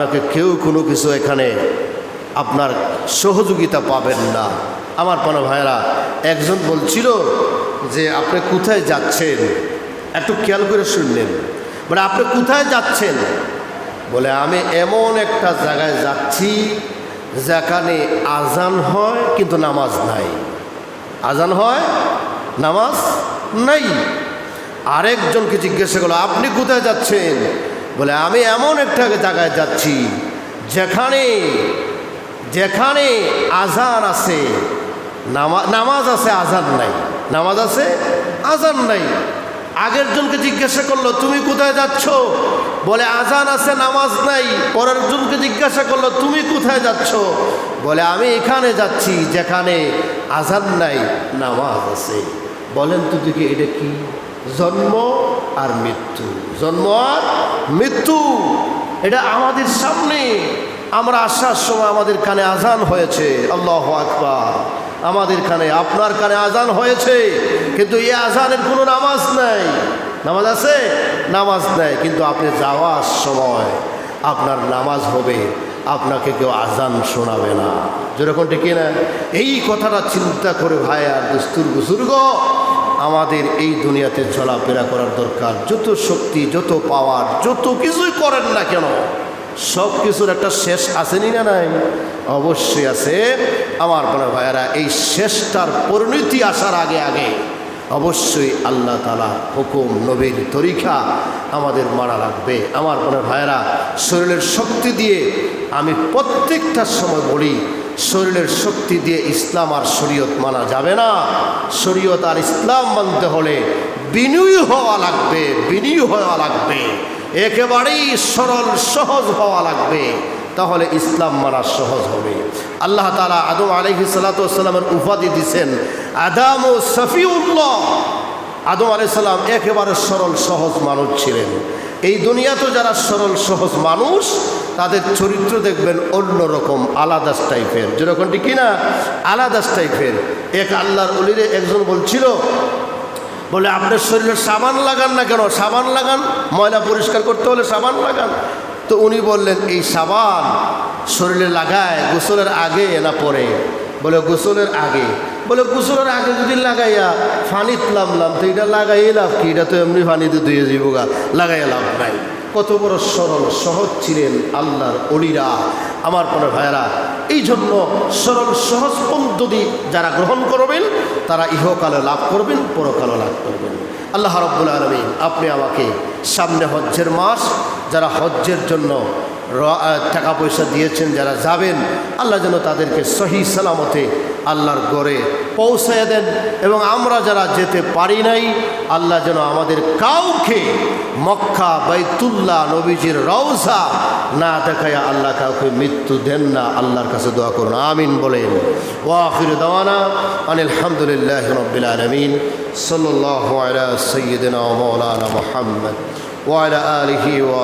আপনাকে কেউ কোনো কিছু এখানে আপনার সহযোগিতা পাবেন না। আমার কোনো ভাইরা একজন বলছিল যে, আপনি কোথায় যাচ্ছেন? একটু খেয়াল করে শুনলেন। মানে আপনি কোথায় যাচ্ছেন? বলে, আমি এমন একটা জায়গায় যাচ্ছি যেখানে আজান হয় কিন্তু নামাজ নাই। আজান হয়, নামাজ নাই। আরেকজনকে জিজ্ঞাসা করল, আপনি কোথায় যাচ্ছেন? বলে, আমি এমন একটা জায়গায় যাচ্ছি, যেখানে যেখানে আজান আছে। নামা- নামাজ আছে, আজান নাই। নামাজ আছে, আজান নাই। আগের জনকে জিজ্ঞাসা করল, তুমি কোথায় যাচ্ছ? বলে, আজান আছে, নামাজ নাই। পরের জনকে জিজ্ঞাসা করল, তুমি কোথায় যাচ্ছ? বলে, আমি এখানে যাচ্ছি, যেখানে আজান নাই, নামাজ আছে। বলেন তো দেখি, এটা কি? জন্ম আর মৃত্যু। জন্ম আর মৃত্যু। এটা আমাদের সামনে। আমরা আসার সময় আমাদের কানে আজান হয়েছে। আল্লাহ আকবার। আমাদের কানে, আপনার কানে আজান হয়েছে। কিন্তু এই আজানের কোনো নামাজ নাই। নামাজ আছে? নামাজ নাই। কিন্তু আপনি যাওয়ার সময় আপনার নামাজ হবে। আপনাকে কেউ আজান শোনাবে না। যেরকম ঠিক না এই কথাটা চিন্তা করে ভাই আর দুস্তুর বুজুর্গ আমাদের এই দুনিয়াতে চলাফেরা করার দরকার। যত শক্তি, যত পাওয়ার যত কিছুই করেন না কেন, সব কিছুর একটা শেষ আসেনি না নাই? অবশ্যই আছে। আমার মনে ভাইয়েরা, এই শেষটার পরিণতি আসার আগে আগে অবশ্যই আল্লাহ তালা হুকুম, নবীর তরিকা আমাদের মারা লাগবে। আমার মনে ভাইয়েরা, শরীরের শক্তি দিয়ে আমি প্রত্যেকটা সময় বলি শরীরের শক্তি দিয়ে ইসলাম আর শরীয়ত মানা যাবে না। শরীয়ত আর ইসলাম মানতে হলে বিনয়ী হওয়া লাগবে, বিনয়ী হওয়া লাগবে। একেবারেই সরল, সহজ হওয়া লাগবে। তাহলে ইসলাম মানা সহজ হবে। আল্লাহ তালা আদম আলহি সাল্লাতামের উপাধি দিছেন, আদাম ও সফিউল্লাহ। আদম আলাইসাল্লাম একেবারে সরল, সহজ মানুষ ছিলেন। এই দুনিয়াতে যারা সরল, সহজ মানুষ, তাদের চরিত্র দেখবেন অন্যরকম। আলাদাস টাইপের। যেরকম ঠিক কিনা আলাদাস টাইপের। এক আল্লাহর অলিরে একজন বলছিল, বলে, আপনার শরীরে সাবান লাগান না কেন? সাবান লাগান? ময়লা পরিষ্কার করতে হলে সাবান লাগান। তো উনি বললেন, এই সাবান শরীরে লাগায়, গোসলের আগে না পরে? বলে, গোসলের আগে। বলে, গোসলের আগে যদি লাগাইয়া ফানিত লামলাম তো এটা লাগাইয়ে লাভ কি? এটা তো এমনি ফানিতে ধুয়ে যাব গা। লাগাইয়া লাভ নাই। কত বড় সরল, সহজ ছিলেন আল্লাহর অলিরা। আমার কোনো ভাইয়েরা এই জন্য সরল সহজ পদ্ধতি যারা গ্রহণ করবেন, তারা ইহকালে লাভ করবেন, পরকালে লাভ করবেন। আল্লাহ রব্বুল আলমিন, আপনি আমাকে সামনে হজ্জের মাস, যারা হজ্জের জন্য টাকা পয়সা দিয়েছেন, যারা যাবেন, আল্লাহ যেন তাদেরকে সহি সালামতে আল্লাহর গড়ে পৌঁছায় দেন। এবং আমরা যারা যেতে পারি নাই, আল্লাহ যেন আমাদের কাউকে মক্কা বাইতুল্লাহ নবীজির রওজা না দেখায় আল্লাহ কাউকে মৃত্যু দেন না। আল্লাহর কাছে দোয়া করুন, আমিন বলেন। ওয়াফির দাওয়ানা আনিলহামদুলিল্লাহ রবিল আলমিন সাল্লাহ সৈয়দিনা মৌলানা মোহাম্মদ ওয়ালা ওয়া